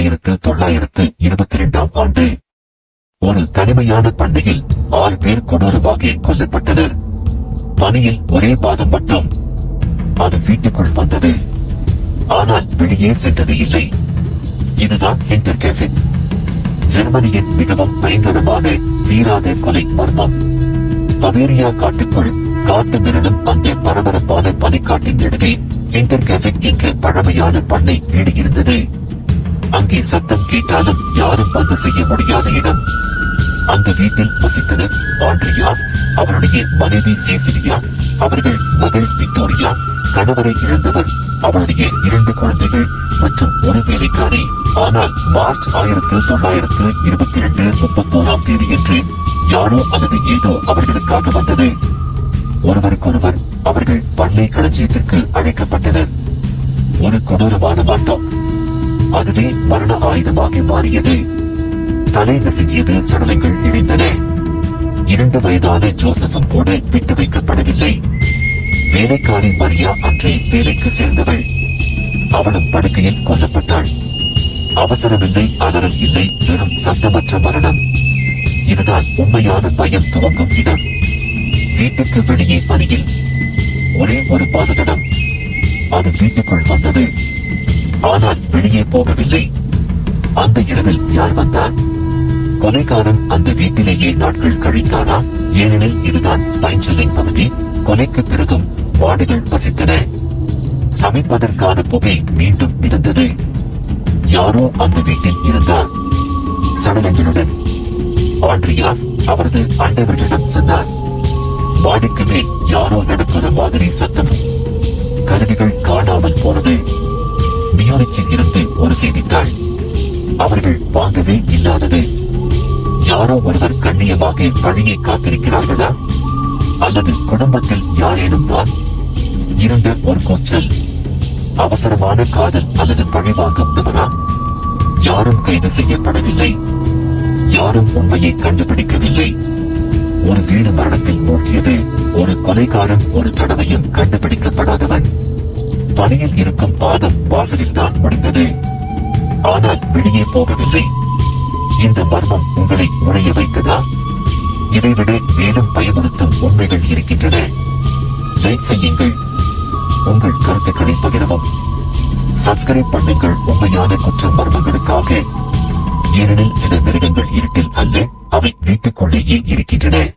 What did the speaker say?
ஆயிரத்து தொள்ளாயிரத்து இருபத்தி இரண்டாம் ஆண்டு. ஒரு தனிமையான பண்ணையில் ஆறு பேர் கொடூரமாக கொல்லப்பட்டனர். பணியில் ஒரே பாதம் மட்டும். அது வீட்டுக்குள் வந்தது. ஆனால் வெளியே சென்றது இல்லை. இதுதான் ஹென்டர் கேஃபின் ஜெர்மனியின் மிகவும் பயங்கரமான தீராத கொலை மர்மம். பவேரியா காட்டுக்குள் காட்டு மிரளும் அந்த பரபரப்பான பனிக்காட்டின் நடுவே ஹென்டர் கேஃபே என்ற பழமையான பண்ணை வீடு இருந்தது அங்கே சத்தம் கேட்டாலும் யாரும் வந்து செய்ய முடியாத இடம். அந்த வீட்டில் வசித்தனர் ஆண்ட்ரியாஸ் அவருடைய மனைவி சேசிலியா அவர்கள் மகள் விக்டோரியா கணவரை இழந்தவர் அவருடைய இரண்டு குழந்தைகள் மற்றும் ஒரு வேலைக்காரி. ஆனால் மார்ச் ஆயிரத்து தொள்ளாயிரத்து இருபத்தி இரண்டு முப்பத்தோராம் தேதி என்று யாரோ அல்லது ஏதோ அவர்களுக்காக வந்தது. ஒருவருக்கொருவர் அவர்கள் பண்ணை களஞ்சியத்திற்கு அழைக்கப்பட்டனர். ஒரு கொடூரமான மண்டம் அதுவே மரண ஆயுதமாக மாறியது. தலை நசுங்கியது சடலங்கள் இணைந்தன இரண்டு வயதான ஜோசப்பும் கூட விட்டு வைக்கப்படவில்லை. வேலைக்காரி மரியா அன்றே வேலைக்கு சேர்ந்தவள். அவளும் படுக்கையில் கொல்லப்பட்டாள். அவசரமில்லை அலறல் இல்லை வெறும் சத்தமற்ற மரணம். இதுதான் உண்மையான பயம் துவங்கும் இடம். வீட்டுக்கு வெளியே பணியில். ஒரே ஒரு பாதகடம். அது வீட்டுக்குள் வந்தது. ஆனால் வெளியே போகவில்லை. அந்த இரவில் யார் வந்தார் கொலைக்காரன் அந்த வீட்டிலேயே நாட்கள் கழித்தானா? ஏனெனில் இதுதான் ஸ்பைன்சலின் பகுதி. கொலைக்கு பிறகும் வாடுகள் வசித்தன. சமைப்பதற்கான புகை மீண்டும் மிதந்தது. யாரோ அந்த வீட்டில் இருந்தார். சடலங்களுடன் ஆண்ட்ரியாஸ் அவரது ஆண்டவர்களிடம் சொன்னார் வாடிக்கு மேல் யாரோ நடக்கிற மாதிரி சத்தம். கருவிகள் காணாமல் போனது. மியோனிச்சில் இருந்து ஒரு செய்தித்தாள் அவர்கள் வாங்கவே இல்லாதது. யாரோ ஒருவர் கண்ணியமாக பழியை காத்திருக்கிறார்களா? அல்லது குடும்பத்தில் யாரேனும் தான்? இருண்ட ஒரு கூச்சல். அவசரமான காதல் அல்லது பழிவாங்கும் நபரா யாரும் கைது செய்யப்படவில்லை. யாரும் உண்மையை கண்டுபிடிக்கவில்லை. ஒரு வீடு மரணத்தில் மூழ்கியது. ஒரு கொலைகாரன் ஒரு தடவையும் கண்டுபிடிக்கப்படாதவன். பணியில் இருக்கும் பாதம் வாசலில் தான் முடிந்தது ஆனால் வெளியே போகவில்லை. இந்த மர்மம் உங்களை உறைய வைத்ததா? இதைவிட மேலும் பயமுறுத்தும் உண்மைகள் இருக்கின்றன. லைக் செய்யுங்கள். உங்கள் கருத்துக்களை பகிரவும். சப்ஸ்கிரைப் பண்ணுங்கள் உண்மையான குற்ற மர்மங்களுக்காக. ஏனெனில் சில மிருகங்கள் இருட்டில் அல்ல அவை வீட்டுக்குள்ளேயே இருக்கின்றன.